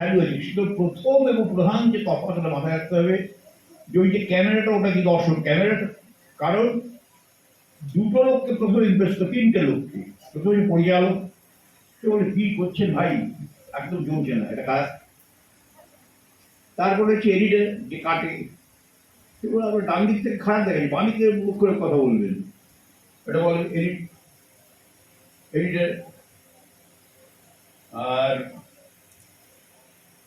ভ্যালুয়েটিং শুধু প্রথম এবং প্রধান যে তফাৎটা মাথায় রাখতে হবে, যে ওই যে ক্যামেরাটা ওটা কি দর্শক ক্যামেরাটা। কারণ দুটো লোককে প্রথমে ইমপ্রেস করে তিনটে লোককে। প্রথমে পরিচালক, সে বলে, কি করছেন ভাই? একদম জমছে না এটা কাজ তারপরে হচ্ছে এডিটর যে কাটে, সে বলে, আবার ডান দিক থেকে খারাপ দেখাচ্ছে বাম দিক মুখ করে কথা বলবেন। এটা বলে এডিট এডিটর আর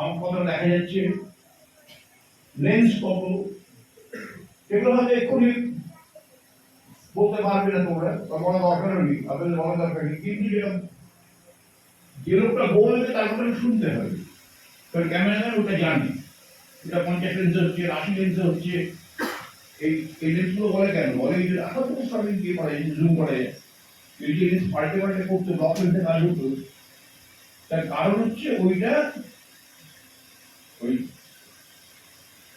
কত দেখা যাচ্ছে? লেন্স কত? এগুলো হয়তো এক্ষুনি বলতে পারবে না তোমরা দরকার নেই আপনাদের দরকার নেই। কিন্তু যে লোকটা বলবে, তার শুনতে হবে। ওটা জানে। এটা পঞ্চাশ লেন্স হচ্ছে, আশি লেন্স হচ্ছে। এই এই লেন্সগুলো বলে কেন? বলে এই তো সবই দিয়ে করা যায় জুম করা এই যে লেন্স পাল্টে পাল্টে করতো ব্লক লেন্সে কাজ হতো তার কারণ হচ্ছে ওইটা ওই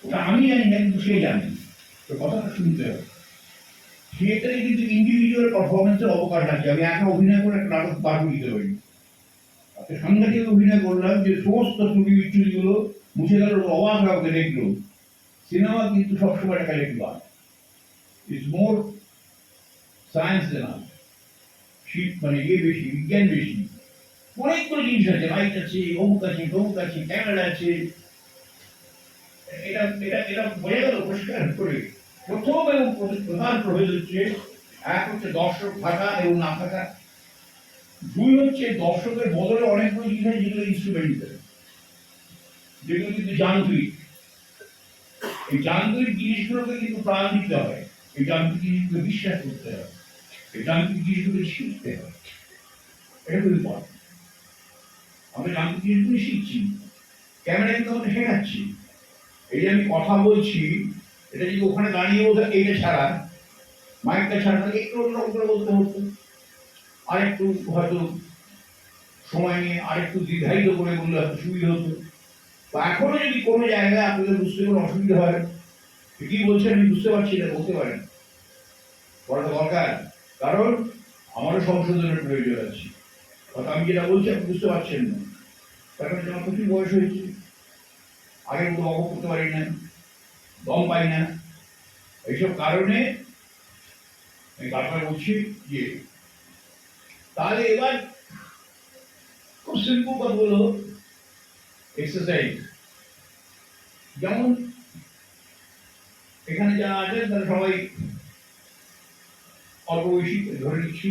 ওটা আমি জানি না, কিন্তু সে জানে। তো কথাটা শুনতে হবে। থিয়েটারে কিন্তু ইন্ডিভিজুয়াল পারফরমেন্সের অবকাশ আছে। আমি একা অভিনয় করে একটা নাটক পার দিতে পারি একটা সাংঘাতিক অভিনয় করলাম যে সমস্ত ত্রুটি বিচ্ছুরিগুলো মুছে গেল অবাক কাউকে দেখল। সিনেমা কিন্তু সবসময় একটা কালেক্ট বার। ইটস মোর সায়েন্স দেন শীত মানে ইয়ে বেশি, বিজ্ঞান বেশি। অনেকগুলো জিনিস আছে। লাইট আছে, অমুক আছে, তমুক আছে ক্যামেরা আছে। এটা এটা এটা বোঝা গেল, পরিষ্কার করে। প্রথম এবং প্রধান প্রভেদ হচ্ছে, এক হচ্ছে দর্শক থাকা এবং না থাকা। দুই হচ্ছে দর্শকের বদলে অনেকগুলো জিনিস আছে যেগুলো ইনস্ট্রুমেন্টাল যেগুলো কিন্তু যান্ত্রিক। এই যান্ত্রিক জিনিসগুলোকে কিন্তু প্রাণ দিতে হয়। এই যান্ত্রিক জিনিসগুলো বিশ্বাস করতে হয়। এই যান্ত্রিক জিনিসগুলো শিখতে হয়। এটা খুব ইম্পর্টেন্ট আমরা যান্ত্রিক জিনিসগুলো শিখছি। ক্যামেরা কিন্তু আমরা শেখাচ্ছি এই যে আমি কথা বলছি, এটা যদি ওখানে দাঁড়িয়ে বোধ এইটা ছাড়া, মাইকটা ছাড়া, তাহলে একটু অন্যরকম করে বলতে হতো। আরেকটু হয়তো সময় নিয়ে আরেকটু দীর্ঘায়িত করে বললে হয়তো সুবিধা হতো। তো এখনও যদি কোনো জায়গায় আপনাদের বুঝতে কোনো অসুবিধা হয় কি বলছেন আমি বুঝতে পারছি না, বলতে পারেন। বলাটা দরকার, কারণ আমারও সংশোধনের প্রয়োজন আছে। হয়তো আমি যেটা বলছি, আপনি বুঝতে পারছেন না। কারণ আমার প্রচুর বয়স হয়েছে। আগের মতো অঙ্ক করতে পারি না দম পাই না এইসব কারণে আমি বারবার বলছি যে তাহলে এবার খুব সিম্পল কথা হলো এক্সারসাইজ যেমন এখানে যারা আছে তারা সবাই অল্প বয়সী ধরে নিচ্ছি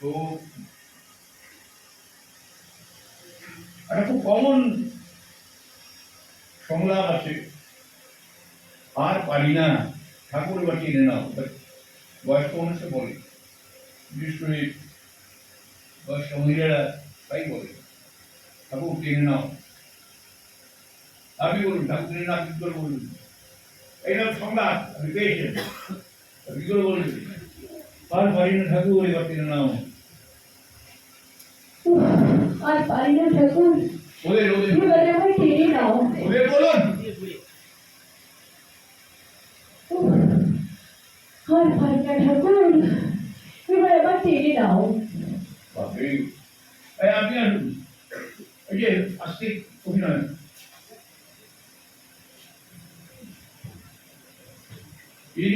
তো একটা খুব কমন সংলাপ আছে আর পারি না ঠাকুর এবার কিনে নাও। বয়স্ক মানুষে বলে বিশেষ করে বয়স্ক মহিলারা তাই বলে ঠাকুর কিনে নাও। আপনি বলুন ঠাকুর কিনে নাও কি করে বলুন? এইটা সংলাপ আপনি পেয়েছেন। কি করে বলবেন আর পারি না ঠাকুর এবার কিনে নাও। আর পারি না ঠাকুর। ওদের ওদের। এবারে ওদের বলুন পারি না ঠাকুর এবার আবার টেনে এই আপনি আসুন। এই যে আস্তে অভিনয়।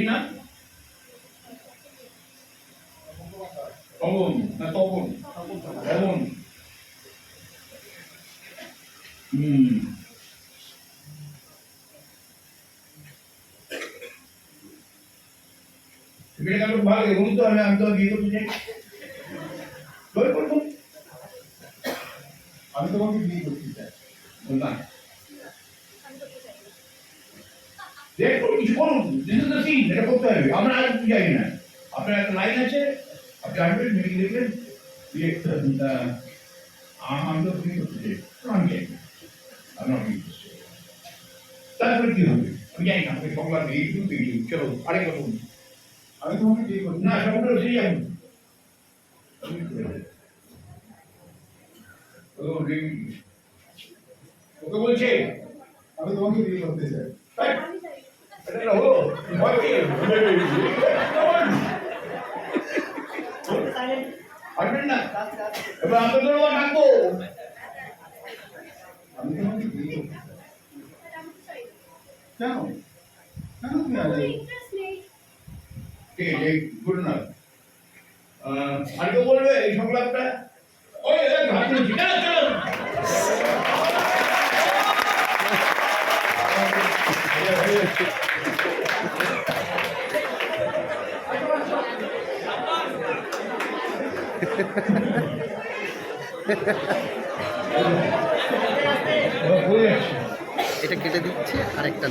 না? তপন না তপন? তপন। হুম। এটা কেন ভালো বলুন তো আমি আমি তো বিয়ে করতে চাই। জোর করব আমি তোমাকে বিয়ে করতে চাই। না। আমরা আর আপনার একটা লাইন আছে। আপনি আসবেন দিয়ে আমি তো বিয়ে করতে চাই। আমি চাই না। আমি not interested. তারপরে কি হবে? আমি জানি না, আমাকে সংবাদ দিয়ে চলো আরেক রকম আমি তোমাকে বিয়ে করতে না সবগুলো সেই যাব ওকে বলছে আমি তোমাকে বিয়ে করতে চাই এই, এটা না হলো ভয় আছে গুড না আর বলবে এই সংলাপটা? এটা কেটে দিচ্ছে আর একটা